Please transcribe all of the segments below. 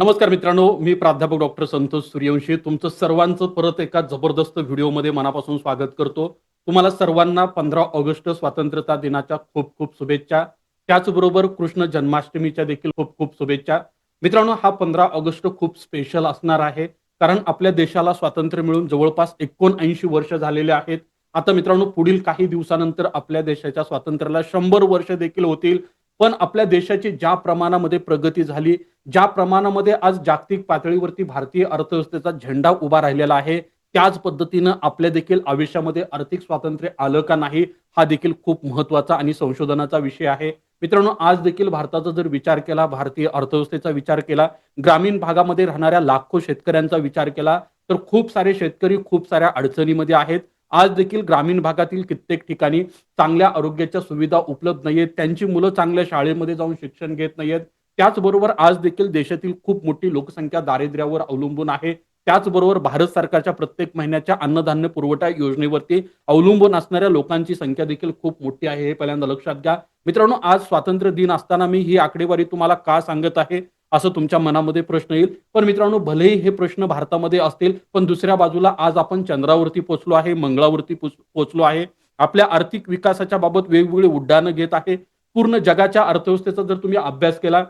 नमस्कार मित्रांनो मी प्राध्यापक डॉक्टर संतोष सूर्यवंशी. तुमचं सर्वांचं परत एका जबरदस्त व्हिडिओमध्ये मनापासून स्वागत करतो. तुम्हाला सर्वांना पंधरा ऑगस्ट स्वातंत्र्यता दिनाच्या खूप खूप शुभेच्छा. त्याचबरोबर कृष्ण जन्माष्टमीच्या देखील खूप खूप शुभेच्छा. मित्रांनो हा पंधरा ऑगस्ट खूप स्पेशल असणार आहे. कारण आपल्या देशाला स्वातंत्र्य मिळून जवळपास एकोणऐंशी वर्ष झालेले आहेत. आता मित्रांनो पुढील काही दिवसानंतर आपल्या देशाच्या स्वातंत्र्याला शंभर वर्ष देखील होतील. पण आपल्या देशाची ज्या प्रमाणामध्ये प्रगती झाली ज्या प्रमाणामध्ये आज जागतिक पातळीवरती भारतीय अर्थव्यवस्थेचा झेंडा उभा राहिलेला आहे त्याच पद्धतीनं आपल्या देखील आयुष्यामध्ये आर्थिक स्वातंत्र्य आलं का नाही हा देखील खूप महत्त्वाचा आणि संशोधनाचा विषय आहे. मित्रांनो आज देखील भारताचा जर विचार केला भारतीय अर्थव्यवस्थेचा विचार केला ग्रामीण भागामध्ये राहणाऱ्या लाखो शेतकऱ्यांचा विचार केला तर खूप सारे शेतकरी खूप साऱ्या अडचणीमध्ये आहेत. आज देखील ग्रामीण भागातील कित्येक ठिकाणी चांगल्या आरोग्याच्या सुविधा उपलब्ध नाहीयेत. त्यांची मुलं चांगल्या शाळेमध्ये जाऊन शिक्षण घेत नाहीयेत. त्याचबरोबर आज देखील देशातील खूप मोठी लोकसंख्या दारिद्र्यावर अवलंबून आहे. त्याचबरोबर भारत सरकारच्या प्रत्येक महिन्याच्या अन्नधान्य पुरवठा योजनेवरती अवलंबून असणाऱ्या लोकांची संख्या देखील खूप मोठी आहे. हे पहिल्यांदा लक्षात घ्या. मित्रांनो आज स्वातंत्र्य दिन असताना मी ही आकडेवारी तुम्हाला का सांगत आहे? असं तुमच्या मनामध्ये प्रश्न येईल. पण मित्रांनो भलेही हे प्रश्न भारतामध्ये असतील पण दुसऱ्या बाजूला आज आपण चंद्रावरती पोचलो आहे मंगळावरती पोचलो आहे. आपल्या आर्थिक विकासाच्या बाबत वेगवेगळे उड्डाणं घेत आहे. पूर्ण जगाच्या अर्थव्यवस्थेचा जर तुम्ही अभ्यास केला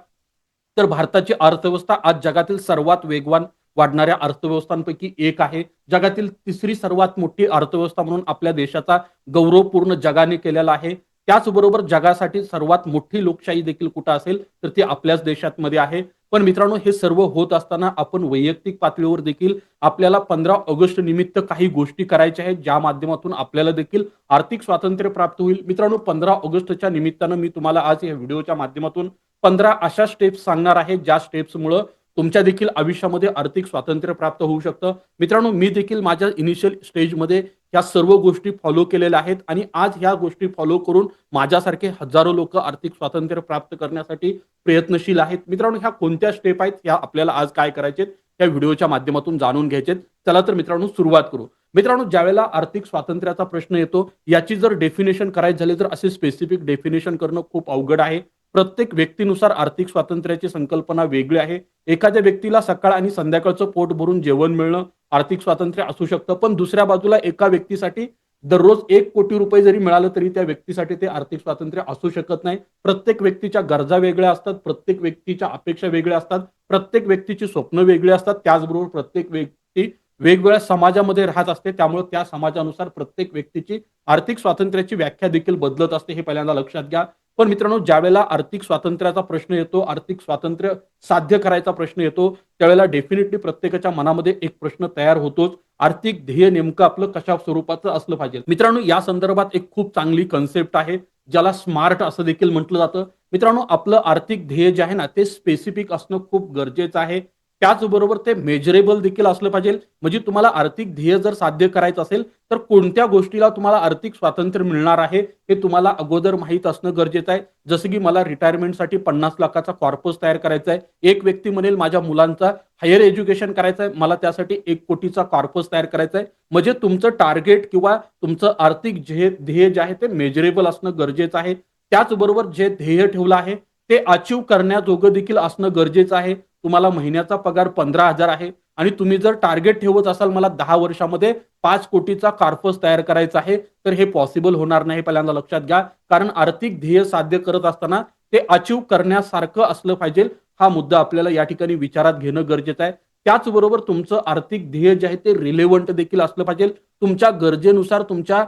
तर भारताची अर्थव्यवस्था आज जगातील सर्वात वेगवान वाढणाऱ्या अर्थव्यवस्थांपैकी एक आहे. जगातील तिसरी सर्वात मोठी अर्थव्यवस्था म्हणून आपल्या देशाचा गौरवपूर्ण जगाने केलेला आहे. त्याचबरोबर जगासाठी सर्वात मोठी लोकशाही देखील कुठं असेल तर ती आपल्याच देशात मध्ये आहे. पण मित्रांनो हे सर्व होत असताना आपण वैयक्तिक पातळीवर देखील आपल्याला पंधरा ऑगस्ट निमित्त काही गोष्टी करायच्या आहेत ज्या माध्यमातून आपल्याला देखील आर्थिक स्वातंत्र्य प्राप्त होईल. मित्रांनो पंधरा ऑगस्टच्या निमित्तानं मी तुम्हाला आज या व्हिडिओच्या माध्यमातून पंधरा अशा स्टेप्स सांगणार आहे ज्या स्टेप्समुळे तुमच्या देखील आयुष्यामध्ये आर्थिक स्वातंत्र्य प्राप्त होऊ शकतं. मित्रांनो मी देखील माझ्या इनिशियल स्टेजमध्ये ह्या सर्व गोष्टी फॉलो केलेल्या आहेत आणि आज ह्या गोष्टी फॉलो करून माझ्यासारखे हजारो लोक आर्थिक स्वातंत्र्य प्राप्त करण्यासाठी प्रयत्नशील आहेत. मित्रांनो ह्या कोणत्या स्टेप आहेत? ह्या आपल्याला आज काय करायचे या व्हिडिओच्या माध्यमातून जाणून घ्यायचे चला तर मित्रांनो सुरुवात करू. मित्रांनो ज्यावेळेला आर्थिक स्वातंत्र्याचा प्रश्न येतो याची जर डेफिनेशन करायची झाली तर असे स्पेसिफिक डेफिनेशन करणं खूप अवघड आहे. प्रत्येक व्यक्तीनुसार आर्थिक स्वातंत्र्याची संकल्पना वेगळी आहे. एखाद्या व्यक्तीला सकाळ आणि संध्याकाळचं पोट भरून जेवण मिळणं आर्थिक स्वातंत्र्य असू शकतं पण दुसऱ्या बाजूला एका व्यक्तीसाठी दररोज एक कोटी रुपये जरी मिळालं तरी त्या व्यक्तीसाठी ते आर्थिक स्वातंत्र्य असू शकत नाही. प्रत्येक व्यक्तीच्या गरजा वेगळ्या असतात प्रत्येक व्यक्तीच्या अपेक्षा वेगळ्या असतात प्रत्येक व्यक्तीची स्वप्न वेगळी असतात त्याचबरोबर प्रत्येक व्यक्ती वेगवेगळ्या समाजामध्ये राहत असते त्यामुळे त्या समाजानुसार प्रत्येक व्यक्तीची आर्थिक स्वातंत्र्याची व्याख्या देखील बदलत असते हे पहिल्यांदा लक्षात घ्या. पण मित्रांनो ज्यावेळेला आर्थिक स्वातंत्र्याचा प्रश्न येतो आर्थिक स्वातंत्र्य साध्य करायचा प्रश्न येतो त्यावेळेला डेफिनेटली प्रत्येकाच्या मनामध्ये एक प्रश्न तयार होतोच. आर्थिक ध्येय नेमकं आपलं कशा स्वरूपाचं असलं पाहिजे. मित्रांनो या संदर्भात एक खूप चांगली कन्सेप्ट आहे ज्याला स्मार्ट असं देखील म्हटलं जातं. मित्रांनो आपलं आर्थिक ध्येय जे आहे ना ते स्पेसिफिक असणं खूप गरजेचं आहे. त्याचबरोबर ते मेजरेबल देखील असलं पाहिजे. म्हणजे तुम्हाला आर्थिक ध्येय जर साध्य करायचं असेल तर कोणत्या गोष्टीला तुम्हाला आर्थिक स्वातंत्र्य मिळणार आहे हे तुम्हाला अगोदर माहीत असणं गरजेचं आहे. जसं की मला रिटायरमेंटसाठी पन्नास लाखाचा कॉर्पस तयार करायचा आहे. एक व्यक्ती म्हणेल माझ्या मुलांचा हायर एज्युकेशन करायचं आहे. मला त्यासाठी एक कोटीचा कॉर्पस तयार करायचा आहे. म्हणजे तुमचं टार्गेट किंवा तुमचं आर्थिक ध्येय जे आहे ते मेजरेबल असणं गरजेचं आहे. त्याचबरोबर जे ध्येय ठेवलं आहे ते अचीव करण्याजोगं देखील असणं गरजेचं आहे. तुम्हाला महिन्याचा पगार पंधरा हजार आहे आणि तुम्ही जर टार्गेट ठेवत असाल मला दहा वर्षामध्ये पाच कोटीचा कार्पस तयार करायचा आहे तर हे पॉसिबल होणार नाही पहिल्यांदा लक्षात घ्या. कारण आर्थिक ध्येय साध्य करत असताना ते अचीव करण्यासारखं असलं पाहिजे हा मुद्दा आपल्याला या ठिकाणी विचारात घेणं गरजेचं आहे. त्याचबरोबर तुमचं आर्थिक ध्येय जे आहे ते रिलेव्हंट देखील असलं पाहिजे. तुमच्या गरजेनुसार तुमच्या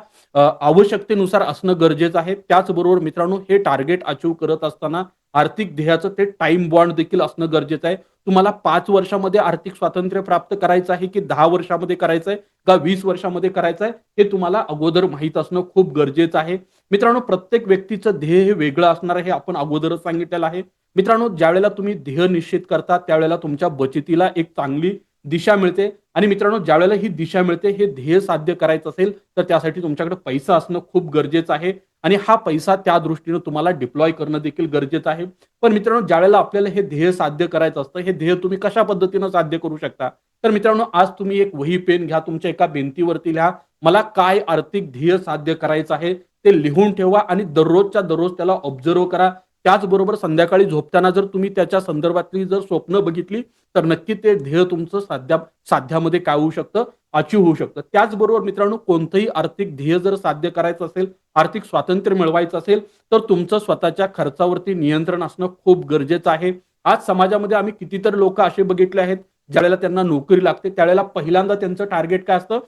आवश्यकतेनुसार असणं गरजेचं आहे. त्याचबरोबर मित्रांनो हे टार्गेट अचीव करत असताना आर्थिक ध्येयाचं ते टाइम बॉन्ड देखील असणं गरजेचं आहे. तुम्हाला पाच वर्षामध्ये आर्थिक स्वातंत्र्य प्राप्त करायचं आहे की दहा वर्षामध्ये करायचं आहे का वीस वर्षामध्ये करायचं आहे हे तुम्हाला अगोदर माहीत असणं खूप गरजेचं आहे. मित्रांनो प्रत्येक व्यक्तीचं ध्येय हे वेगळं असणार आहे हे आपण अगोदरच सांगितलेलं आहे. मित्रांनो ज्यावेळेला तुम्ही ध्येय निश्चित करता त्यावेळेला तुमच्या बचतीला एक चांगली दिशा मिळते. आणि मित्रांनो ज्यावेळेला ही दिशा मिळते हे ध्येय साध्य करायचं असेल तर त्यासाठी तुमच्याकडे पैसा असणं खूप गरजेचं आहे. आणि हा पैसा त्या दृष्टीनं तुम्हाला डिप्लॉय करणं देखील गरजेचं आहे. पण मित्रांनो ज्यावेळेला आपल्याला हे ध्येय साध्य करायचं असतं हे ध्येय तुम्ही कशा पद्धतीनं साध्य करू शकता? तर मित्रांनो आज तुम्ही एक वही पेन घ्या तुमच्या एका भिंतीवरती लिहा. मला काय आर्थिक ध्येय साध्य करायचं आहे ते लिहून ठेवा आणि दररोजच्या दररोज त्याला ऑब्झर्व करा. त्याचबरोबर संध्याकाळी झोपताना जर तुम्ही त्याच्या संदर्भातली जर स्वप्न बघितली तर नक्की ते ध्येय तुमचं साध्या साध्यामध्ये काय होऊ शकतं? अचीव होऊ शकतं. त्याचबरोबर मित्रांनो कोणतंही आर्थिक ध्येय जर साध्य करायचं असेल आर्थिक स्वातंत्र्य मिळवायचं असेल तर तुमचं स्वतःच्या खर्चावरती नियंत्रण असणं खूप गरजेचं आहे. आज समाजामध्ये आम्ही कितीतरी लोक असे बघितले आहेत ज्यावेळेला त्यांना नोकरी लागते त्यावेळेला पहिल्यांदा त्यांचं टार्गेट काय असतं?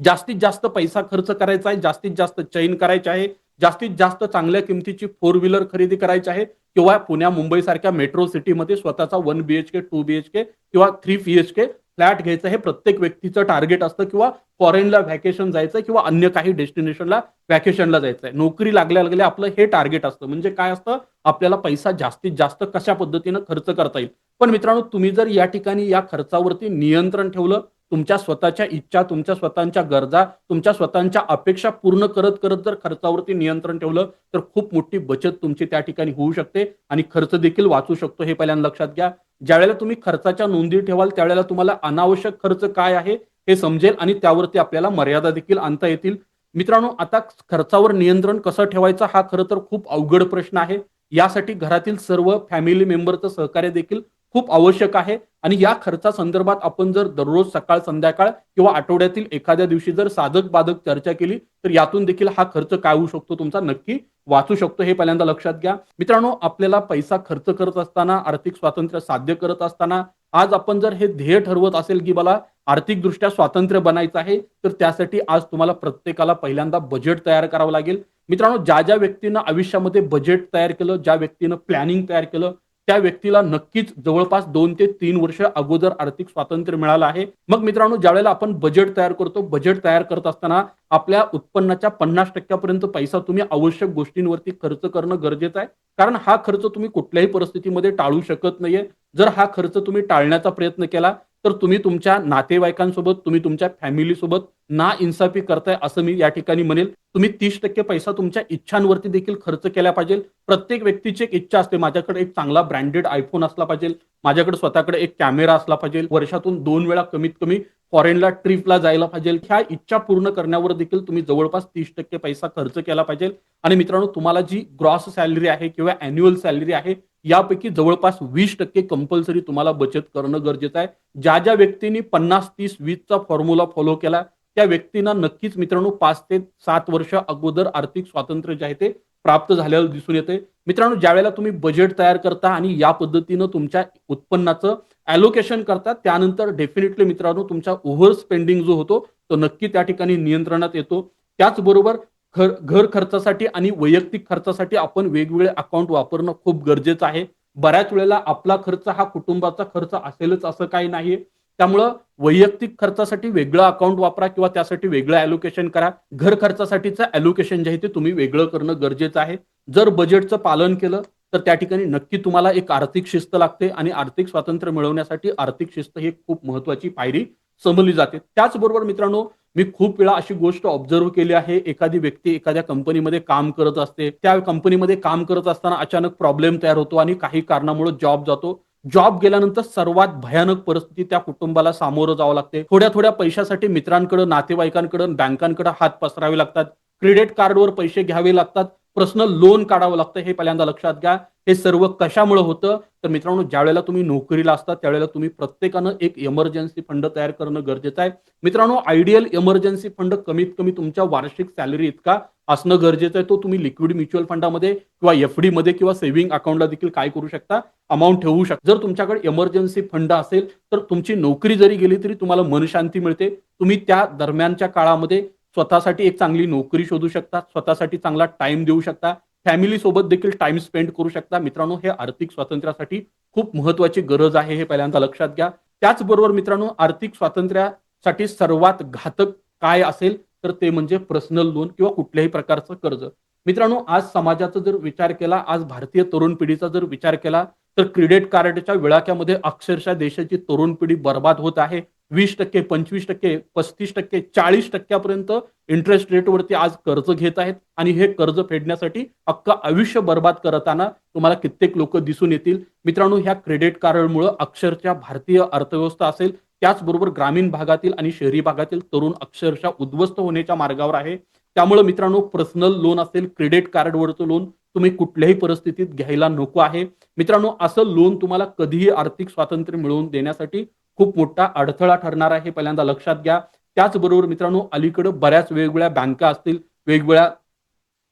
जास्तीत जास्त पैसा खर्च करायचा आहे जास्तीत जास्त चैन करायचे आहे जास्तीत जास्त चांगल्या किमतीची फोर व्हीलर खरेदी करायची आहे किंवा पुण्या मुंबई सारख्या मेट्रो सिटीमध्ये स्वतःचा वन बीएचके टू बीएचके किंवा थ्री बीएचके फ्लॅट घ्यायचं हे प्रत्येक व्यक्तीचं टार्गेट असतं किंवा फॉरेनला व्हॅकेशन जायचं किंवा अन्य काही डेस्टिनेशनला व्हॅकेशनला जायचं आहे नोकरी लागल्या लागल्या आपलं हे टार्गेट असतं. म्हणजे काय असतं? आपल्याला पैसा जास्तीत जास्त कशा पद्धतीनं खर्च करता येईल? पण मित्रांनो तुम्ही जर या ठिकाणी या खर्चावरती नियंत्रण ठेवलं तुमच्या स्वतःच्या इच्छा तुमच्या स्वतःच्या गरजा तुमच्या स्वतःच्या अपेक्षा पूर्ण करत करत जर खर्चावरती नियंत्रण ठेवलं तर खूप मोठी बचत तुमची त्या ठिकाणी होऊ शकते आणि खर्च देखील वाचू शकतो हे पहिल्यांदा लक्षात घ्या. ज्यावेळेला तुम्ही खर्चाच्या नोंदी ठेवाल त्यावेळेला तुम्हाला अनावश्यक खर्च काय आहे हे समजेल आणि त्यावरती आपल्याला मर्यादा देखील आणता येतील. मित्रांनो आता खर्चावर नियंत्रण कसं ठेवायचं हा खरं तर खूप अवघड प्रश्न आहे. यासाठी घरातील सर्व फॅमिली मेंबरचं सहकार्य देखील खूप आवश्यक आहे. आणि या खर्चा संदर्भात आपण जर दररोज सकाळ संध्याकाळ किंवा आठवड्यातील एखाद्या दिवशी जर साधक बाधक चर्चा केली तर यातून देखील हा खर्च काय होऊ शकतो तुमचा नक्की वाचू शकतो हे पहिल्यांदा लक्षात घ्या. मित्रांनो आपल्याला पैसा खर्च करत असताना आर्थिक स्वातंत्र्य साध्य करत असताना आज आपण जर हे ध्येय ठरवत असेल की मला आर्थिकदृष्ट्या स्वातंत्र्य बनायचं आहे तर त्यासाठी आज तुम्हाला प्रत्येकाला पहिल्यांदा बजेट तयार करावं लागेल. मित्रांनो ज्या ज्या व्यक्तीनं आयुष्यामध्ये बजेट तयार केलं ज्या व्यक्तीनं प्लॅनिंग तयार केलं त्या व्यक्तीला नक्कीच जवळपास दोन ते तीन वर्ष अगोदर आर्थिक स्वातंत्र्य मिळालं आहे. मग मित्रांनो ज्यावेळेला आपण बजेट तयार करतो बजेट तयार करत असताना आपल्या उत्पन्नाच्या पन्नास टक्क्यापर्यंत पैसा तुम्ही आवश्यक गोष्टींवरती खर्च करणं गरजेचं आहे. कारण हा खर्च तुम्ही कुठल्याही परिस्थितीमध्ये टाळू शकत नाहीये. जर हा खर्च तुम्ही टाळण्याचा प्रयत्न केला तर तुम्ही तुमच्या नातेवाईकांसोबत तुम्ही तुमच्या फॅमिलीसोबत ना इन्साफी करताय असं मी या ठिकाणी म्हणेल. तुम्ही तीस टक्के पैसा तुमच्या इच्छांवरती देखील खर्च केला पाहिजे. प्रत्येक व्यक्तीची एक इच्छा असते. माझ्याकडे एक चांगला ब्रँडेड आयफोन असला पाहिजे. माझ्याकडे स्वतःकडे एक कॅमेरा असला पाहिजे. वर्षातून दोन वेळा कमीत कमी फॉरेनला ट्रिपला जायला पाहिजे. ह्या इच्छा पूर्ण करण्यावर देखील तुम्ही जवळपास तीस टक्के पैसा खर्च केला पाहिजे. आणि मित्रांनो तुम्हाला जी ग्रॉस सॅलरी आहे किंवा अॅन्युअल सॅलरी आहे यापैकी जवळपास वीस टक्के कंपल्सरी तुम्हाला बचत करणं गरजेचं आहे. ज्या ज्या व्यक्तींनी पन्नास तीस वीसचा फॉर्म्युला फॉलो केला त्या व्यक्तींना नक्कीच मित्रांनो पाच ते सात वर्ष अगोदर आर्थिक स्वातंत्र्य जे आहे ते प्राप्त झालेलं दिसून येते मित्रांनो ज्यावेळेला तुम्ही बजेट तयार करता आणि या पद्धतीनं तुमच्या उत्पन्नाचं अलोकेशन करता त्यानंतर डेफिनेटली मित्रांनो तुमचा ओव्हर स्पेंडिंग जो होतो तो नक्की त्या ठिकाणी नियंत्रणात येतो. त्याचबरोबर घर घर खर्चासाठी आणि वैयक्तिक खर्चासाठी आपण वेगवेगळे अकाउंट वापरणं खूप गरजेचं आहे. बऱ्याच वेळेला आपला खर्च हा कुटुंबाचा खर्च असेलच असं काही नाहीये. त्यामुळं वैयक्तिक खर्चासाठी वेगळं अकाउंट वापरा किंवा त्यासाठी वेगळं अलोकेशन करा. घर खर्चासाठीचं अलोकेशन जे आहे ते तुम्ही वेगळं करणं गरजेचं आहे. जर बजेटचं पालन केलं तर त्या ठिकाणी नक्की तुम्हाला एक आर्थिक शिस्त लागते आणि आर्थिक स्वातंत्र्य मिळवण्यासाठी आर्थिक शिस्त ही खूप महत्वाची पायरी समजली जाते. त्याचबरोबर मित्रांनो मी खूप वेळा अशी गोष्ट ऑब्झर्व केली आहे. एखादी व्यक्ती एखाद्या कंपनीमध्ये काम करत असते. त्या कंपनीमध्ये काम करत असताना अचानक प्रॉब्लेम तयार होतो आणि काही कारणामुळे जॉब जातो. जॉब गेल्यानंतर सर्वात भयानक परिस्थिती त्या कुटुंबाला सामोरं जावं लागते. थोड्या थोड्या पैशासाठी मित्रांकडे नातेवाईकांकडे बँकांकडे हात पसरावे लागतात. क्रेडिट कार्डवर पैसे घ्यावे लागतात. पर्सनल लोन काढावं लागतं हे पहिल्यांदा लक्षात घ्या. हे सर्व कशामुळे होतं? तर मित्रांनो ज्यावेळेला तुम्ही नोकरीला असता त्यावेळेला तुम्ही प्रत्येकानं एक इमर्जन्सी फंड तयार करणं गरजेचं आहे. मित्रांनो आयडियल इमर्जन्सी फंड कमीत कमी तुमच्या वार्षिक सॅलरी इतका असणं गरजेचं आहे. तो तुम्ही लिक्विड म्युच्युअल फंडामध्ये किंवा एफ डी मध्ये किंवा सेव्हिंग अकाउंटला देखील काय करू शकता? अमाऊंट ठेवू शकता. जर तुमच्याकडे इमर्जन्सी फंड असेल तर तुमची नोकरी जरी गेली तरी तुम्हाला मनशांती मिळते. तुम्ही त्या दरम्यानच्या काळामध्ये स्वतःसाठी एक चांगली नोकरी शोधू शकता स्वतःसाठी चांगला टाइम देऊ शकता फॅमिली सोबत देखील टाइम स्पेंड करू शकता. मित्रांनो हे आर्थिक स्वातंत्र्यासाठी खूप महत्वाची गरज आहे हे पहिल्यांदा लक्षात घ्या. त्याचबरोबर मित्रांनो आर्थिक स्वातंत्र्यासाठी सर्वात घातक काय असेल तर ते म्हणजे पर्सनल लोन किंवा कुठल्याही प्रकारचं कर्ज. मित्रांनो आज समाजाचा जर विचार केला आज भारतीय तरुण पिढीचा जर विचार केला तर क्रेडिट कार्डच्या विळाक्यामध्ये अक्षरशः देशाची तरुण पिढी बर्बाद होत आहे. वीस टक्के पंचवीस टक्के पस्तीस टक्के चाळीस टक्क्यापर्यंत इंटरेस्ट रेटवरती आज कर्ज घेत आहेत आणि हे कर्ज फेडण्यासाठी अख्खं आयुष्य बर्बाद करताना तुम्हाला कित्येक लोक दिसून येतील. मित्रांनो ह्या क्रेडिट कार्डमुळे अक्षरशः भारतीय अर्थव्यवस्था असेल त्याचबरोबर ग्रामीण भागातील आणि शहरी भागातील तरुण अक्षरशः उद्ध्वस्त होण्याच्या मार्गावर आहे. त्यामुळे मित्रांनो पर्सनल लोन असेल क्रेडिट कार्डवरचं लोन तुम्ही कुठल्याही परिस्थितीत घ्यायला नको आहे. मित्रांनो असं लोन तुम्हाला कधीही आर्थिक स्वातंत्र्य मिळवून देण्यासाठी खूप मोठा अडथळा ठरणार आहे हे पहिल्यांदा लक्षात घ्या. त्याचबरोबर मित्रांनो अलीकडे बऱ्याच वेगवेगळ्या बँका असतील वेगवेगळ्या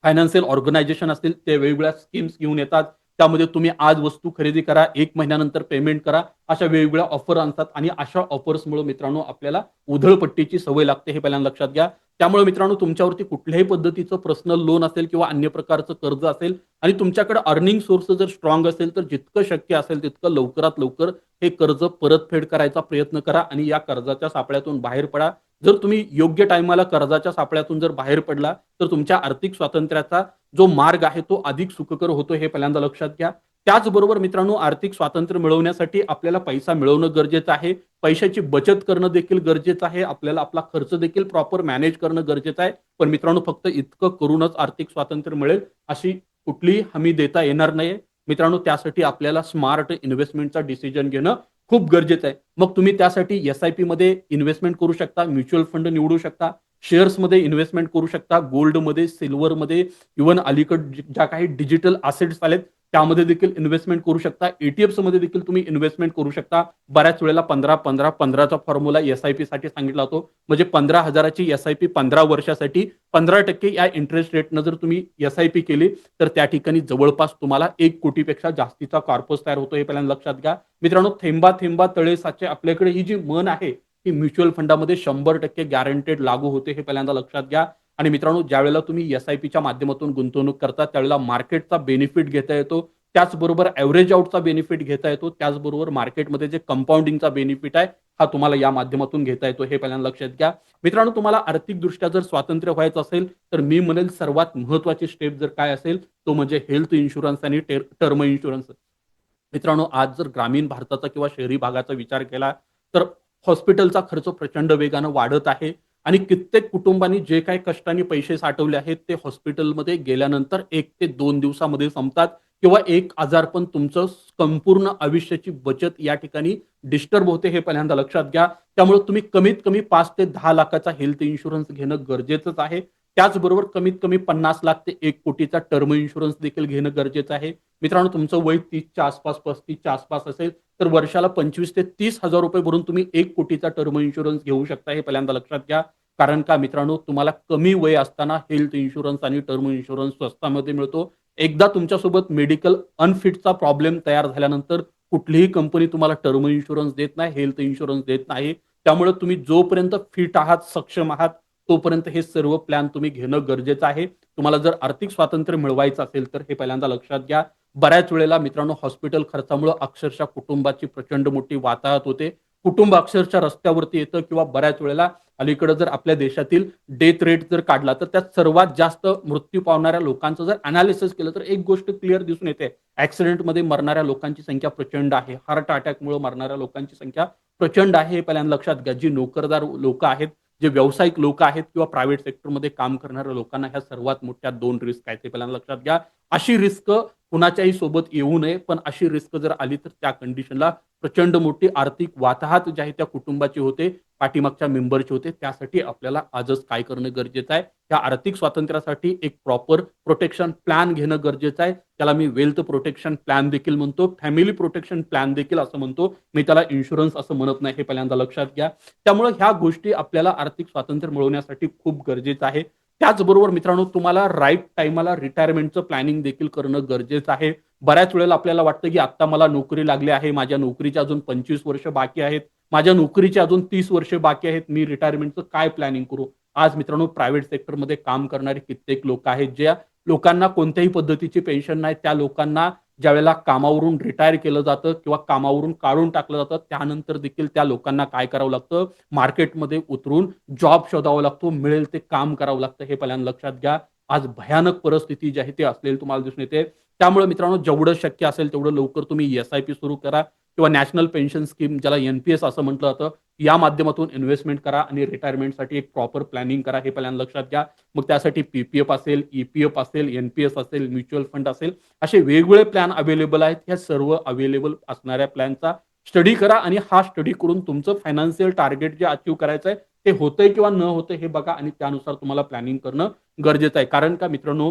फायनान्शियल ऑर्गनायझेशन असतील ते वेगवेगळ्या स्कीम्स घेऊन येतात. त्यामध्ये तुम्ही आज वस्तू खरेदी करा एक महिन्यानंतर पेमेंट करा अशा वेगवेगळ्या ऑफर आणतात आणि अशा ऑफर्समुळे मित्रांनो आपल्याला उधळपट्टीची सवय लागते हे पहिल्यांदा लक्षात घ्या. त्यामुळे मित्रांनो तुमच्यावरती कुठल्याही पद्धतीचं पर्सनल लोन असेल किंवा अन्य प्रकारचं कर्ज असेल आणि तुमच्याकडे अर्निंग सोर्स जर स्ट्रॉंग असेल तर जितकं शक्य असेल तितकं लवकरात लवकर हे कर्ज परतफेड करायचा प्रयत्न करा आणि या कर्जाच्या सापळ्यातून बाहेर पडा. जर तुम्ही योग्य टायमाला कर्जाच्या सापळ्यातून जर बाहेर पडला तर तुमच्या आर्थिक स्वातंत्र्याचा जो मार्ग आहे तो अधिक सुखकर होतो हे पहिल्यांदा लक्षात घ्या. त्याचबरोबर मित्रांनो आर्थिक स्वातंत्र्य मिळवण्यासाठी आपल्याला पैसा मिळवणं गरजेचं आहे. पैशाची बचत करणं देखील गरजेचं आहे. आपल्याला आपला खर्च देखील प्रॉपर मॅनेज करणं गरजेचं आहे. पण मित्रांनो फक्त इतकं करूनच आर्थिक स्वातंत्र्य मिळेल अशी कुठलीही हमी देता येणार नाही मित्रांनो त्यासाठी आपल्याला स्मार्ट इन्व्हेस्टमेंटचा डिसिजन घेणं खूप गरजेचं आहे. मग तुम्ही त्यासाठी एस आय पी मध्ये इन्व्हेस्टमेंट करू शकता म्युच्युअल फंड निवडू शकता शेअर्समध्ये इन्व्हेस्टमेंट करू शकता गोल्डमध्ये सिल्वरमध्ये इव्हन अलीकड ज्या काही डिजिटल असेट्स आलेत त्यामध्ये देखील इन्व्हेस्टमेंट करू शकता. एटीएफ्समध्ये देखील तुम्ही इन्व्हेस्टमेंट करू शकता. बऱ्याच वेळेला पंधरा पंधरा पंधराचा फॉर्म्युला एसआयपी साठी सांगितला होतो. म्हणजे पंधरा हजाराची एस पंधरा वर्षासाठी पंधरा टक्के या इंटरेस्ट रेटनं जर तुम्ही एस केली तर त्या ठिकाणी जवळपास तुम्हाला एक कोटीपेक्षा जास्तीचा कॉर्पस तयार होतो. हे पहिल्यांदा लक्षात घ्या. मित्रांनो थेंबा थेंबा तळे साचे आपल्याकडे ही जी मन आहे ही म्युच्युअल फंडामध्ये शंभर टक्के गॅरंटेड लागू होते हे पहिल्यांदा लक्षात घ्या. आणि मित्रांनो ज्यावेळेला तुम्ही एस आय पीच्या माध्यमातून गुंतवणूक करता त्यावेळेला मार्केटचा बेनिफिट घेता येतो. त्याचबरोबर ॲव्हरेज आउटचा बेनिफिट घेता येतो. त्याचबरोबर मार्केटमध्ये जे कंपाऊंडिंगचा बेनिफिट आहे हा तुम्हाला या माध्यमातून घेता येतो. हे पहिल्यांदा लक्षात घ्या. मित्रांनो तुम्हाला आर्थिकदृष्ट्या जर स्वातंत्र्य व्हायचं असेल तर मी म्हणेल सर्वात महत्वाची स्टेप जर काय असेल तो म्हणजे हेल्थ इन्शुरन्स आणि टर्म इन्शुरन्स मित्रांनो आज जर ग्रामीण भारताचा किंवा शहरी भागाचा विचार केला तर हॉस्पिटलचा खर्च प्रचंड वेगानं वाढत आहे. आणि कित्येक कुटुंबांनी जे काही कष्टाने पैसे साठवले आहेत ते हॉस्पिटलमध्ये गेल्यानंतर एक ते दोन दिवसामध्ये संपतात किंवा एक आजार पण तुमचं संपूर्ण आयुष्याची बचत या ठिकाणी डिस्टर्ब होते हे पहिल्यांदा लक्षात घ्या. त्यामुळे तुम्ही कमीत कमी पाच ते दहा लाखाचा हेल्थ इन्शुरन्स घेणं गरजेचंच आहे. त्याचबरोबर कमीत कमी पन्नास लाख ते एक कोटीचा टर्म इन्शुरन्स देखील घेणं गरजेचं आहे. मित्रांनो तुमचं वय तीसच्या आसपास पस्तीसच्या आसपास असेल तर वर्षाला पंचवीस ते तीस हजार रुपये भरून तुम्ही एक कोटीचा टर्म इन्शुरन्स घेऊ शकता हे पहिल्यांदा लक्षात घ्या. कारण का मित्रांनो तुम्हाला कमी वय असताना हेल्थ इन्शुरन्स आणि टर्म इन्शुरन्स स्वस्तामध्ये मिळतो. एकदा तुमच्यासोबत मेडिकल अनफिटचा प्रॉब्लेम तयार झाल्यानंतर कुठलीही कंपनी तुम्हाला टर्म इन्शुरन्स देत नाही हेल्थ इन्शुरन्स देत नाही. त्यामुळे तुम्ही जोपर्यंत फिट आहात सक्षम आहात तोपर्यंत हे सर्व प्लॅन तुम्ही घेणं गरजेचं आहे. तुम्हाला जर आर्थिक स्वातंत्र्य मिळवायचं असेल तर हे पहिल्यांदा लक्षात घ्या. बऱ्याच वेळेला मित्रांनो हॉस्पिटल खर्चामुळे अक्षरशः कुटुंबाची प्रचंड मोठी वाताहत होते. कुटुंब अक्षरशः रस्त्यावरती येतं किंवा बऱ्याच वेळेला अलीकडे जर आपल्या देशातील डेथ रेट जर काढला तर त्यात सर्वात जास्त मृत्यू पावणाऱ्या लोकांचं जर अनालिसिस केलं तर एक गोष्ट क्लिअर दिसून येते. ऍक्सिडेंटमध्ये मरणाऱ्या लोकांची संख्या प्रचंड आहे. हार्ट अटॅकमुळे मरणाऱ्या लोकांची संख्या प्रचंड आहे हे पहिल्यांदा लक्षात घ्या. जी नोकरदार लोक आहेत जे व्यावसायिक लोक आहेत किंवा प्रायव्हेट सेक्टरमध्ये काम करणाऱ्या लोकांना ह्या सर्वात मोठ्या दोन रिस्क आहेत. ते पहिल्यांदा लक्षात घ्या. अशी रिस्क कुणाच्याही सोबत येऊ नये पण अशी रिस्क जर आली तर त्या कंडिशनला प्रचंड मोठी आर्थिक वाताहत जी आहे त्या कुटुंबाची होते. पाठीमागच्या मेंबरचे होते. त्यासाठी आपल्याला आजच काय करणं गरजेचं आहे. त्या आर्थिक स्वातंत्र्यासाठी एक प्रॉपर प्रोटेक्शन प्लॅन घेणं गरजेचं आहे. त्याला मी वेल्थ प्रोटेक्शन प्लॅन देखील म्हणतो. फॅमिली प्रोटेक्शन प्लॅन देखील असं म्हणतो. मी त्याला इन्शुरन्स असं म्हणत नाही. हे पहिल्यांदा लक्षात घ्या. त्यामुळे ह्या गोष्टी आपल्याला आर्थिक स्वातंत्र्य मिळवण्यासाठी खूप गरजेचं आहे. त्याचबरोबर मित्रांनो तुम्हाला राईट टाइमाला रिटायरमेंटचं प्लॅनिंग देखील करणं गरजेचं आहे. बऱ्याच वेळेला आपल्याला वाटतं की आता मला नोकरी लागली आहे. माझ्या नोकरीच्या अजून पंचवीस वर्ष बाकी आहेत. माझ्या नोकरीचे अजून तीस वर्ष बाकी आहेत मी रिटायरमेंटचं काय प्लॅनिंग करू? आज मित्रांनो प्रायव्हेट सेक्टरमध्ये काम करणारे कित्येक लोक आहेत ज्या लोकांना कोणत्याही पद्धतीची पेन्शन नाही त्या लोकांना ज्या वेळेला कामावरून रिटायर केलं जातं किंवा कामावरून काढून टाकलं जातं त्यानंतर देखील त्या लोकांना काय करावं लागतं? मार्केटमध्ये उतरून जॉब शोधावा लागतो मिळेल ते काम करावं लागतं हे पहिल्यांदा लक्षात घ्या. आज भयानक परिस्थिती जी आहे ती असलेली तुम्हाला दिसून येते. त्यामुळे मित्रांनो जेवढं शक्य असेल तेवढं लवकर तुम्ही एस आय पी सुरू करा. किंवा नॅशनल पेन्शन स्कीम ज्याला एनपीएस असं म्हटलं जातं या माध्यमातून इन्व्हेस्टमेंट करा आणि रिटायरमेंटसाठी एक प्रॉपर प्लॅनिंग करा. हे पहिल्यांदा लक्षात घ्या. मग त्यासाठी पीपीएफ असेल ईपीएफ असेल एनपीएस असेल म्युच्युअल फंड असेल असे वेगवेगळे प्लॅन अवेलेबल आहेत. ह्या सर्व अवेलेबल असणाऱ्या प्लॅनचा स्टडी करा आणि हा स्टडी करून तुमचं फायनान्शियल टार्गेट जे अचीव करायचं आहे ते होतंय किंवा न होतंय हे बघा आणि त्यानुसार तुम्हाला प्लॅनिंग करणं गरजेचं आहे. कारण का मित्रांनो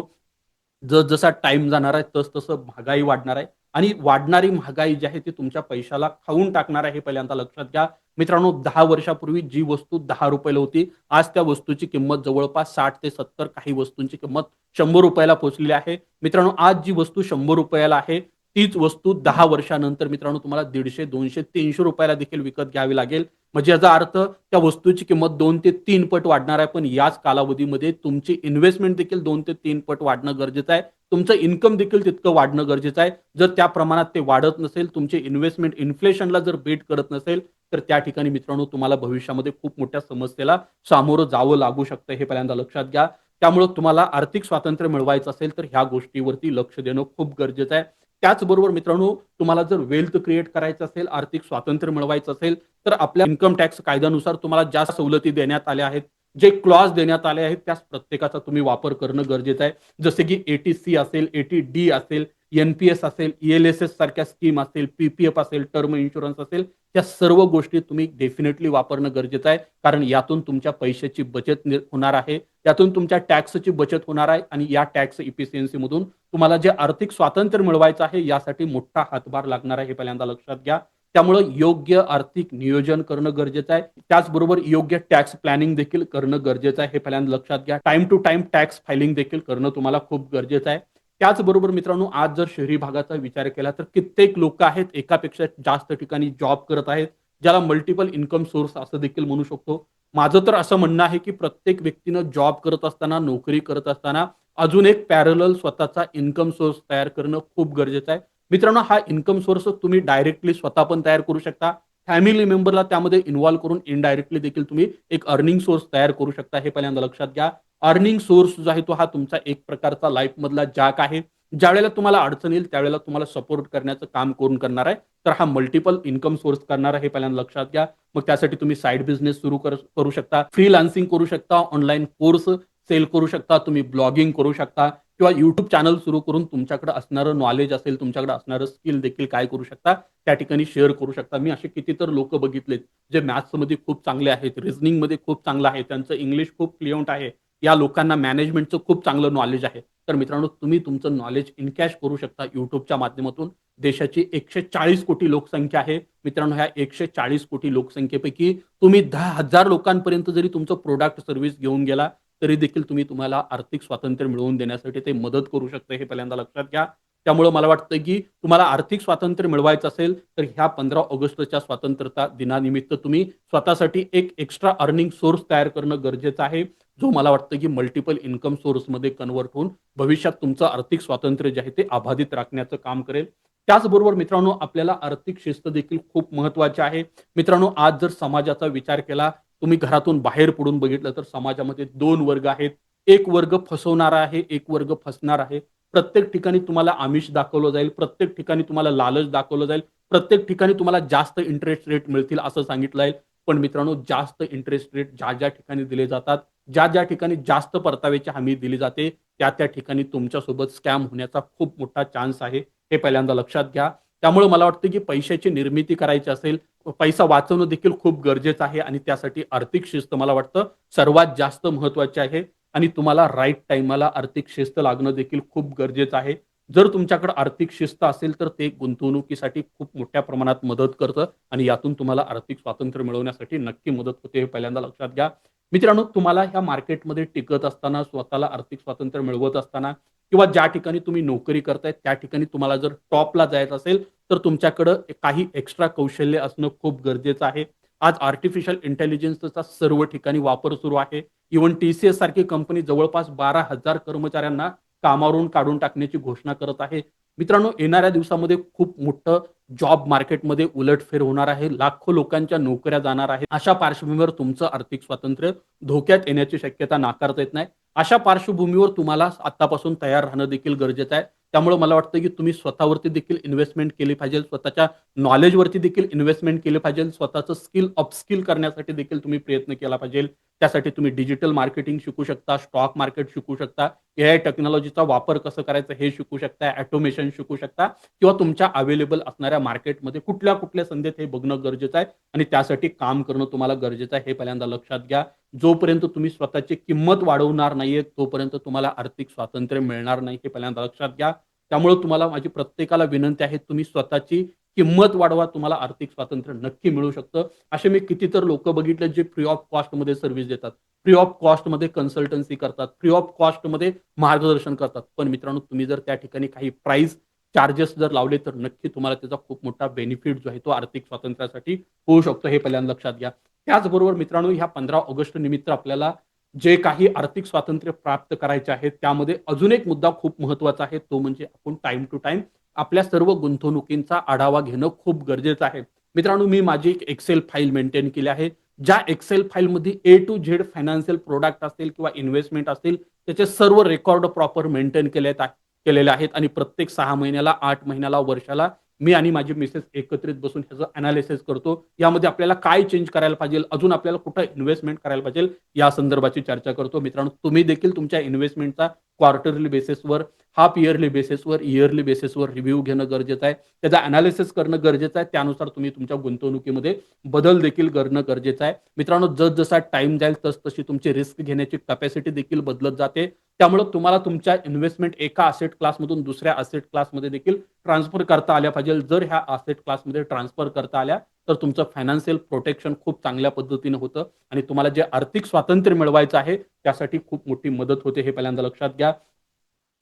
जसजसा टाइम जाणार आहे तस तसं महागाई वाढणार आहे. आणि वाढणारी महागाई जी आहे ती तुमच्या पैशाला खाऊन टाकणार आहे हे पहिल्यांदा लक्षात घ्या. मित्रांनो दहा वर्षापूर्वी जी वस्तू दहा रुपयाला होती आज त्या वस्तूची किंमत जवळपास साठ ते सत्तर काही वस्तूंची किंमत शंभर रुपयाला पोहोचलेली आहे. मित्रांनो आज जी वस्तू शंभर रुपयाला आहे तीच वस्तू दहा वर्षानंतर मित्रांनो तुम्हाला दीडशे दोनशे तीनशे रुपयाला देखील विकत घ्यावी लागेल. म्हणजे याचा अर्थ त्या वस्तूची किंमत दोन ते तीन पट वाढणार आहे. पण याच कालावधीमध्ये तुमची इन्व्हेस्टमेंट देखील दोन ते तीन पट वाढणं गरजेचं आहे. तुमचं इन्कम देखील तितकं वाढणं गरजेचं आहे. जर त्या प्रमाणात ते वाढत नसेल तुमचे इन्व्हेस्टमेंट इन्फ्लेशनला जर बेट करत नसेल तर त्या ठिकाणी मित्रांनो तुम्हाला भविष्यामध्ये खूप मोठ्या समस्येला सामोरं जावं लागू शकतं हे पहिल्यांदा लक्षात घ्या. त्यामुळे तुम्हाला आर्थिक स्वातंत्र्य मिळवायचं असेल तर ह्या गोष्टीवरती लक्ष देणं खूप गरजेचं आहे. त्याचबरोबर मित्रांनो तुम्हाला जर वेल्थ क्रिएट करायचं असेल आर्थिक स्वातंत्र्य मिळवायचं असेल तर आपल्या इन्कम टॅक्स कायद्यानुसार तुम्हाला ज्या सवलती देण्यात आल्या आहेत जे क्लॉज देण्यात आले आहेत त्याच प्रत्येकाचा तुम्ही वापर करणं गरजेचं आहे. जसे की एटीसी असेल एटी डी असेल एनपीएस असेल ईएलएसएस सारख्या स्कीम असेल पीपीएफ असेल टर्म इन्शुरन्स असेल या सर्व गोष्टी तुम्ही डेफिनेटली वापरणं गरजेचं आहे. कारण यातून तुमच्या पैशाची बचत होणार आहे. त्यातून तुमच्या टॅक्सची बचत होणार आहे आणि या टॅक्स इफिशियन्सी मधून तुम्हाला जे आर्थिक स्वातंत्र्य मिळवायचं आहे यासाठी मोठा हातभार लागणार आहे हे पहिल्यांदा लक्षात घ्या. त्यामुळे योग्य आर्थिक नियोजन करणं गरजेचं आहे. त्याचबरोबर योग्य टॅक्स प्लॅनिंग देखील करणं गरजेचं आहे हे पहिल्यांदा लक्षात घ्या. Time to time tax filing देखील करणं तुम्हाला खूप गरजेचं आहे. त्याचबरोबर मित्रांनो आज जर शहरी भागाचा विचार केला तर कित्येक लोक आहेत एकापेक्षा जास्त ठिकाणी जॉब करत आहेत ज्याला मल्टिपल इन्कम सोर्स असं देखील म्हणू शकतो. माझं तर असं म्हणणं आहे की प्रत्येक व्यक्तीनं जॉब करत असताना नोकरी करत असताना अजून एक पॅरल स्वतःचा इन्कम सोर्स तयार करणं खूप गरजेचं आहे. मित्रांनो हा इन्कम सोर्स तुम्ही डायरेक्टली स्वतः पण तयार करू शकता. फॅमिली मेंबरला त्यामध्ये इन्व्हॉल्व्ह करून इनडायरेक्टली देखील तुम्ही एक अर्निंग सोर्स तयार करू शकता. हे पहिल्यांदा लक्षात घ्या. अर्निंग सोर्स जो आहे तो हा तुमचा एक प्रकारचा लाईफमधला जॅक आहे. ज्या वेळेला तुम्हाला अडचण येईल त्यावेळेला तुम्हाला सपोर्ट करण्याचं काम करून करणार आहे. तर हा मल्टिपल इन्कम सोर्स करणार आहे हे पहिल्यांदा लक्षात घ्या. मग त्यासाठी तुम्ही साईड बिझनेस सुरू करू शकता. फ्रीलान्सिंग करू शकता ऑनलाईन कोर्स सेल करू शकता तुम्ही ब्लॉगिंग करू शकता किंवा युट्यूब चॅनल सुरू करून तुमच्याकडे असणारं नॉलेज असेल तुमच्याकडे असणारं स्किल देखील काय करू शकता त्या ठिकाणी शेअर करू शकता. मी असे किती तर लोक बघितलेत जे मॅथ्समध्ये खूप चांगले आहेत रिझनिंगमध्ये खूप चांगलं आहे त्यांचं इंग्लिश खूप क्लिअंट आहे. या लोकांना मॅनेजमेंटचं खूप चांगलं नॉलेज आहे. तर मित्रांनो तुम्ही तुमचं नॉलेज इनकॅश करू शकता युट्यूबच्या माध्यमातून. देशाची एकशे चाळीस कोटी लोकसंख्या आहे. मित्रांनो ह्या एकशे चाळीस कोटी लोकसंख्येपैकी तुम्ही दहा हजार लोकांपर्यंत जरी तुमचं प्रोडक्ट सर्व्हिस घेऊन गेला तरी देखील तुम्ही तुम्हाला आर्थिक स्वातंत्र्य मिळवून देण्यासाठी ते मदत करू शकते हे पहिल्यांदा लक्षात घ्या. त्यामुळे मला वाटतं की तुम्हाला आर्थिक स्वातंत्र्य मिळवायचं असेल तर ह्या पंधरा ऑगस्टच्या स्वातंत्र्यता दिनानिमित्त तुम्ही स्वतःसाठी एक एक्स्ट्रा अर्निंग सोर्स तयार करणं गरजेचं आहे जो मला वाटतं की मल्टिपल इन्कम सोर्समध्ये कन्वर्ट होऊन भविष्यात तुमचं आर्थिक स्वातंत्र्य जे आहे ते अबाधित राखण्याचं काम करेल. त्याचबरोबर मित्रांनो आपल्याला आर्थिक शिस्त देखील खूप महत्वाची आहे. मित्रांनो आज जर समाजाचा विचार केला तुम्ही घरातून बाहेर पडून बघितलं तर समाजामध्ये दोन वर्ग आहेत. एक वर्ग फसवणारा आहे एक वर्ग फसणार आहे. प्रत्येक ठिकाणी तुम्हाला आमिष दाखवलं जाईल प्रत्येक ठिकाणी तुम्हाला लालच दाखवलं जाईल प्रत्येक ठिकाणी तुम्हाला जास्त इंटरेस्ट रेट मिळतील असं सांगितलं जाईल पण मित्रांनो जास्त इंटरेस्ट रेट ज्या ज्या ठिकाणी दिले जातात ज्या ज्या ठिकाणी जास्त परताव्याची हमी दिली जाते त्या त्या ठिकाणी तुमच्यासोबत स्कॅम होण्याचा खूप मोठा चान्स आहे. हे पहिल्यांदा लक्षात घ्या. त्यामुळे मला वाटतं की पैशाची निर्मिती करायची असेल पैसा वाचवणं देखील खूप गरजेचं आहे आणि त्यासाठी आर्थिक शिस्त मला वाटतं सर्वात जास्त महत्वाची आहे. आणि तुम्हाला राईट टाईमाला आर्थिक शिस्त लागणं देखील खूप गरजेचं आहे. जर तुमच्याकडे आर्थिक शिस्त असेल तर ते गुंतवणुकीसाठी खूप मोठ्या प्रमाणात मदत करतं आणि यातून तुम्हाला आर्थिक स्वातंत्र्य मिळवण्यासाठी नक्की मदत होते हे पहिल्यांदा लक्षात घ्या. मित्रांनो तुम्हाला ह्या मार्केटमध्ये टिकत असताना स्वतःला आर्थिक स्वातंत्र्य मिळवत असताना किंवा ज्या ठिकाणी तुम्ही नोकरी करताय त्या ठिकाणी तुम्हाला जर टॉपला जायचं असेल तर तुमच्याकडं काही एक्स्ट्रा कौशल्य असणं खूप गरजेचं आहे. आज आर्टिफिशियल इंटेलिजन्सचा सर्व ठिकाणी वापर सुरू आहे. इव्हन टीसीएस सारखी कंपनी जवळपास बारा हजार कर्मचाऱ्यांना कामावरून काढून टाकण्याची घोषणा करत आहे. मित्रांनो येणाऱ्या दिवसामध्ये खूप मोठं जॉब मार्केटमध्ये उलटफेर होणार आहे. लाखो लोकांच्या नोकऱ्या जाणार आहेत. अशा पार्श्वभूमीवर तुमचं आर्थिक स्वातंत्र्य धोक्यात येण्याची शक्यता नाकारता येत नाही. अशा पार्श्वभूमीवर तुम्हाला आतापासून तयार राहणं देखील गरजेचं आहे. त्यामुळे मला वाटतं की तुम्ही स्वतःवरती देखील इन्व्हेस्टमेंट केली पाहिजे स्वतःच्या नॉलेजवरती देखील इन्व्हेस्टमेंट केली पाहिजे स्वतःचं स्किल अपस्किल करण्यासाठी देखील तुम्ही प्रयत्न केला पाहिजे. त्यासाठी तुम्ही डिजिटल मार्केटिंग शिकू शकता स्टॉक मार्केट शिकू शकता ए आय टेक्नॉलॉजीचा वापर कसं करायचं हे शिकू शकता ॲटोमेशन शिकू शकता किंवा तुमच्या अवेलेबल असणाऱ्या मार्केटमध्ये कुठल्या कुठल्या संधीत हे बघणं गरजेचं आहे आणि त्यासाठी काम करणं तुम्हाला गरजेचं आहे हे पहिल्यांदा लक्षात घ्या. जोपर्यंत तुम्ही स्वतःची किंमत वाढवणार नाहीये तोपर्यंत तुम्हाला आर्थिक स्वातंत्र्य मिळणार नाही हे पहिल्यांदा लक्षात घ्या. त्यामुळे तुम्हाला माझी प्रत्येकाला विनंती आहे तुम्ही स्वतःची किंमत वाढवा तुम्हाला आर्थिक स्वातंत्र्य नक्की मिळू शकतं. असे मी किती तर लोक बघितले जे फ्री ऑफ कॉस्टमध्ये सर्व्हिस देतात. फ्री ऑफ कॉस्टमध्ये कन्सल्टन्सी करतात. फ्री ऑफ कॉस्टमध्ये मार्गदर्शन करतात. पण मित्रांनो तुम्ही जर त्या ठिकाणी काही प्राइस चार्जेस जर लावले तर नक्की तुम्हाला त्याचा खूप मोठा बेनिफिट जो आहे तो आर्थिक स्वातंत्र्यासाठी होऊ शकतो हे पहिल्यांदा लक्षात घ्या. त्याचबरोबर मित्रांनो ह्या पंधरा ऑगस्ट निमित्त आपल्याला जे काही आर्थिक स्वातंत्र्य प्राप्त करायचे आहे त्यामध्ये अजून एक मुद्दा खूप महत्त्वाचा आहे तो म्हणजे आपण टाइम टू टाइम आपल्या सर्व गुंतवणुकींचा आढावा घेणं खूप गरजेचं आहे. मित्रांनो मी माझी एक एक्सेल फाईल मेंटेन केली आहे. ज्या एक्सेल फाईलमध्ये A to Z financial product असतील किंवा इन्व्हेस्टमेंट असतील त्याचे सर्व रेकॉर्ड प्रॉपर मेंटेन केले केलेले आहेत. आणि प्रत्येक सहा महिन्याला आठ महिन्याला वर्षाला मी आणि माझी मिसेस एकत्रित बसून ह्याचं अनालिसिस करतो. यामध्ये आपल्याला काय चेंज करायला पाहिजे? अजून आपल्याला कुठं इन्व्हेस्टमेंट करायला पाहिजे? या संदर्भाची चर्चा करतो. मित्रांनो तुम्ही देखील तुमच्या इन्व्हेस्टमेंटचा क्वार्टरली बेसिसवर हाफ इयरली बेसिसवर इयरली बेसिसवर रिव्ह्यू घेणं गरजेचं आहे. त्याचा अनालिसिस करणं गरजेचं आहे. त्यानुसार तुम्ही तुमच्या गुंतवणुकीमध्ये बदल देखील करणं गरजेचं आहे. मित्रांनो जसजसा टाइम जाईल तस तशी तुमची रिस्क घेण्याची कॅपॅसिटी देखील बदलत जाते. त्यामुळे तुम्हाला तुमच्या इन्व्हेस्टमेंट एका असेट क्लासमधून दुसऱ्या असेट क्लासमध्ये देखील ट्रान्सफर करता आल्या पाहिजे. जर ह्या असेट क्लासमध्ये ट्रान्सफर करता आल्या तर तुमचं फायनान्शियल प्रोटेक्शन खूप चांगल्या पद्धतीने होतं आणि तुम्हाला जे आर्थिक स्वातंत्र्य मिळवायचं आहे त्यासाठी खूप मोठी मदत होते हे पहिल्यांदा लक्षात घ्या.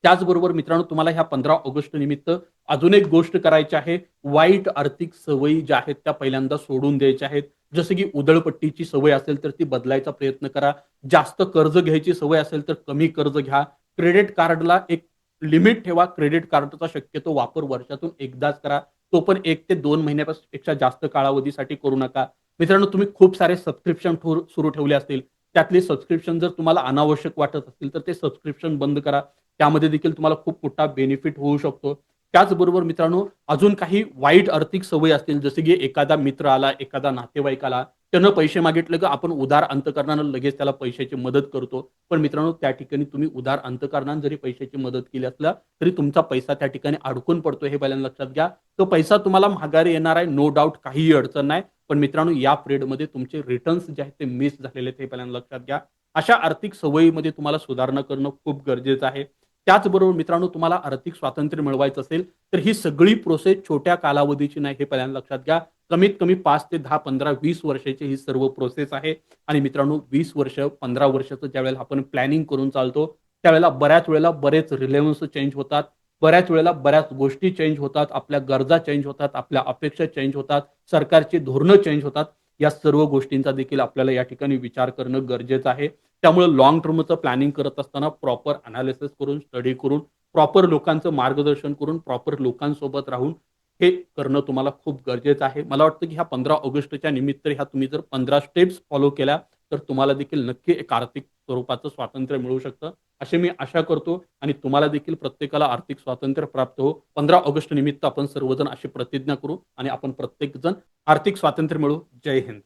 त्याचबरोबर मित्रांनो तुम्हाला ह्या पंधरा ऑगस्ट निमित्त अजून एक गोष्ट करायची आहे. वाईट आर्थिक सवयी ज्या आहेत त्या पहिल्यांदा सोडून द्यायच्या आहेत. जसं की उदळपट्टीची सवय असेल तर ती बदलायचा प्रयत्न करा. जास्त कर्ज घ्यायची सवय असेल तर कमी कर्ज घ्या. क्रेडिट कार्डला एक लिमिट ठेवा. क्रेडिट कार्डचा शक्यतो वापर वर्षातून एकदाच करा. तो पण एक ते दोन महिन्यापेक्षा जास्त कालावधीसाठी करू नका. मित्रांनो तुम्ही खूप सारे सबस्क्रिप्शन सुरू ठेवले असतील. त्यातले सबस्क्रिप्शन जर तुम्हाला अनावश्यक वाटत असतील तर ते सबस्क्रिप्शन बंद करा. त्यामध्ये देखील तुम्हाला खूप मोठा बेनिफिट होऊ शकतो. त्याचबरोबर मित्रांनो अजून काही वाईट आर्थिक सवयी असतील जसे की एखादा मित्र आला एखादा नातेवाईक आला त्यानं पैसे मागितले की आपण उदार अंतकरणानं लगेच त्याला पैशाची मदत करतो. पण मित्रांनो त्या ठिकाणी तुम्ही उदार अंतकरणानं जरी पैशाची मदत केली असला तरी तुमचा पैसा त्या ठिकाणी अडकून पडतो हे पहिल्यांदा लक्षात घ्या. तो पैसा तुम्हाला माघारी येणार आहे नो डाऊट काहीही अडचण नाही. पण मित्रांनो या पिरियडमध्ये तुमचे रिटर्न्स जे आहेत ते मिस झालेले आहेत हे पहिल्यांदा लक्षात घ्या. अशा आर्थिक सवयीमध्ये तुम्हाला सुधारणा करणं खूप गरजेचं आहे. त्याचबरोबर मित्रांनो तुम्हाला आर्थिक स्वातंत्र्य मिळवायचं असेल तर ही सगळी प्रोसेस छोट्या कालावधीची नाही हे पहिल्यांदा लक्षात घ्या. कमीत कमी पाच ते दहा पंधरा वीस वर्षाची ही सर्व प्रोसेस आहे. आणि मित्रांनो वीस वर्ष पंधरा वर्षाचं ज्यावेळेला आपण प्लॅनिंग करून चालतो त्यावेळेला बऱ्याच वेळेला बरेच रिलेव्हन्स चेंज होतात. बऱ्याच वेळेला बऱ्याच गोष्टी चेंज होतात. आपल्या गरजा चेंज होतात आपल्या अपेक्षा चेंज होतात सरकारची धोरणं चेंज होतात. या सर्व गोष्टींचा देखील आपल्याला या ठिकाणी विचार करणं गरजेचं आहे. त्यामुळे लॉंग टर्मचं प्लॅनिंग करत असताना प्रॉपर अनालिसिस करून स्टडी करून प्रॉपर लोकांचं मार्गदर्शन करून प्रॉपर लोकांसोबत राहून हे करणं तुम्हाला खूप गरजेचं आहे. मला वाटतं की ह्या पंधरा ऑगस्टच्या निमित्त ह्या तुम्ही जर पंधरा स्टेप्स फॉलो केल्या तर तुम्हाला देखील नक्की एक आर्थिक स्वरूपाचं स्वातंत्र्य मिळू शकतं. असे मी आशा करतो आणि तुम्हाला देखील प्रत्येकाला आर्थिक स्वातंत्र्य प्राप्त हो. पंधरा ऑगस्ट निमित्त आपण सर्वजण अशी प्रतिज्ञा करू आणि आपण प्रत्येकजण आर्थिक स्वातंत्र्य मिळू. जय हिंद.